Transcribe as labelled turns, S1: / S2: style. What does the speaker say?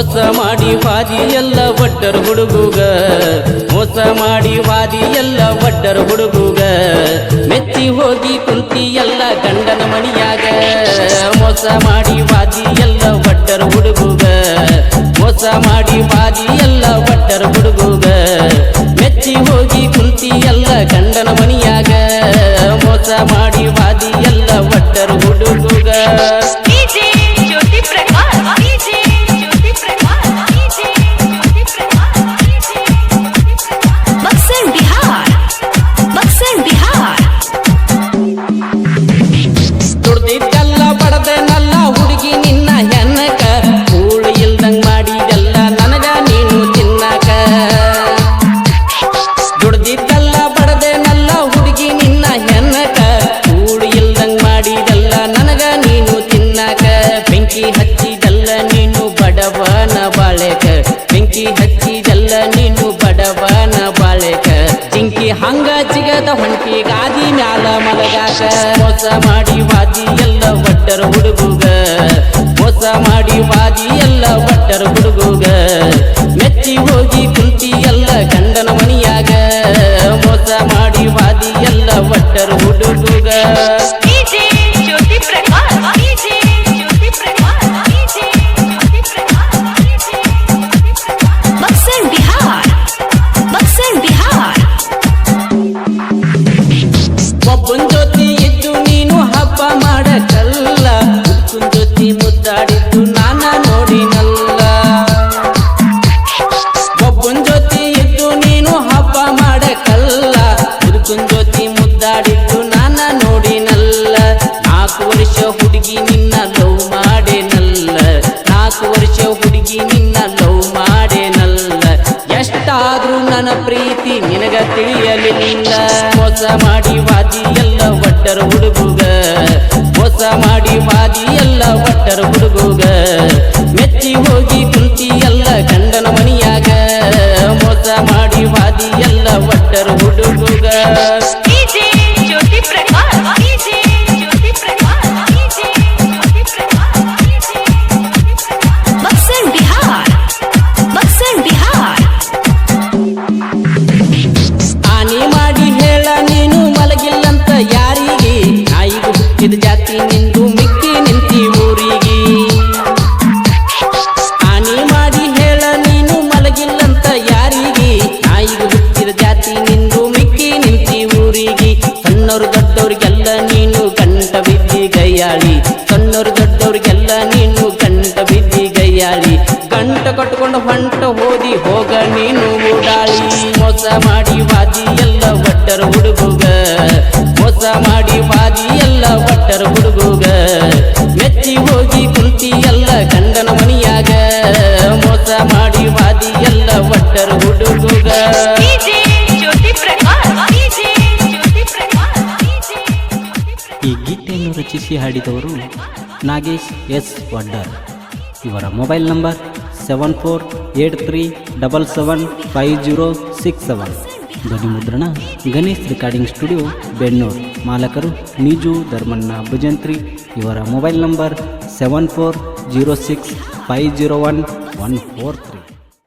S1: ಮೋಸ ಮಾಡಿ ವಾದಿ ಎಲ್ಲ ಒಡ್ಡರ ಹುಡುಗುಗ. ಮೋಸ ಮಾಡಿ ವಾದಿ ಎಲ್ಲ ಒಡ್ಡರ ಹುಡುಗುಗ. ಮೆಚ್ಚಿ ಹೋಗಿ ಕುಂತಿ ಎಲ್ಲ ಗಂಡನ ಮಣಿಯಾಗ. ಮೋಸ ಮಾಡಿ ವಾದಿ ಎಲ್ಲ ಒಡ್ಡರ ಹುಡುಗುಗ. ಮೋಸ ಮಾಡಿ ವಾದಿ ಎಲ್ಲ ಒಡ್ಡರ ಹುಡುಗುಗ. ಚಿಗದ ಹೊಂಟಿ ಗಾದಿ ಮ್ಯಾಲ ಮಲಗಾಕ ಮೋಸ ಮಾಡಿ ವಾದಿ ಎಲ್ಲ ಒಟ್ಟರ ಹುಡುಗುಗ. ಮೋಸ ಮಾಡಿ ವಾದಿ ಎಲ್ಲ ಒಟ್ಟರ ಹುಡುಗುಗ. ಮೆಚ್ಚಿ ಹೋಗಿ ಕುಂತಿ ಎಲ್ಲ ಗಂಡನ ಮನಿಯಾಗ. ಮೋಸ ಮಾಡಿ ವಾದಿ ಎಲ್ಲ ಒಟ್ಟರ ಹುಡುಗುಗ. ಹುಡುಗಿ ನಿನ್ನ ಲವ್ ಮಾಡೇನಲ್ಲ? ನಾಲ್ಕು ವರ್ಷ ಹುಡುಗಿ ನಿನ್ನ ಲವ್ ಮಾಡೇನಲ್ಲ? ಎಷ್ಟಾದ್ರೂ ನನ್ನ ಪ್ರೀತಿ ನಿನಗ ತಿಳಿಯಲಿಲ್ಲ. ಮೋಸ ಮಾಡಿ ವಾದಿ ಎಲ್ಲ ಒಟ್ಟರ ಹುಡುಗುಗ. ಮೋಸ ಮಾಡಿ ವಾದಿ ಎಲ್ಲ ಒಟ್ಟರ ಹುಡುಗುಗ. ಬಿದ್ದಿ ಗೈಯಾಳಿ. ಸಣ್ಣವ್ರು ದೊಡ್ಡವ್ರಿಗೆಲ್ಲ ನೀನು ಗಂಟ ಬಿದ್ದಿ ಗೈಯಾಳಿ. ಗಂಟ ಕಟ್ಕೊಂಡು ಹೊಂಟ ಹೋದಿ ಹೋಗ ನೀನು ಓಡಾಳಿ ಮೋಸ ಮಾಡಿ ವಾದಿ ಎಲ್ಲ ಒಟ್ಟರ ಹುಡುಗುಗ. ಮೋಸ ಮಾಡಿ ವಾದಿ ಎಲ್ಲ ಒಟ್ಟರ ಹುಡುಗುಗ. ಮೆಚ್ಚಿ ಹೋಗಿ ಕುಂತಿ ಎಲ್ಲ ಗಂಡನ ಮನೆಯಾಗ. ಮೋಸ ಮಾಡಿ ವಾದಿ ಎಲ್ಲ ಒಟ್ಟರ ಹುಡುಗುಗ.
S2: ಗೀತೆಯನ್ನು ರಚಿಸಿ ಹಾಡಿದವರು ನಾಗೇಶ್ ಎಸ್ ವಡ್ಡರ್. ಇವರ mobile number seven four eight three double seven five zero six seven. ಧ್ವನಿ ಮುದ್ರಣ ಗಣೇಶ್ ರೆಕಾರ್ಡಿಂಗ್ ಸ್ಟುಡಿಯೋ ಬೆನ್ನೂರು ಮಾಲಕರು ನೀಜು ಧರ್ಮಣ್ಣ ಭುಜಂತ್ರಿ. ಇವರ mobile number seven four zero six five zero one one four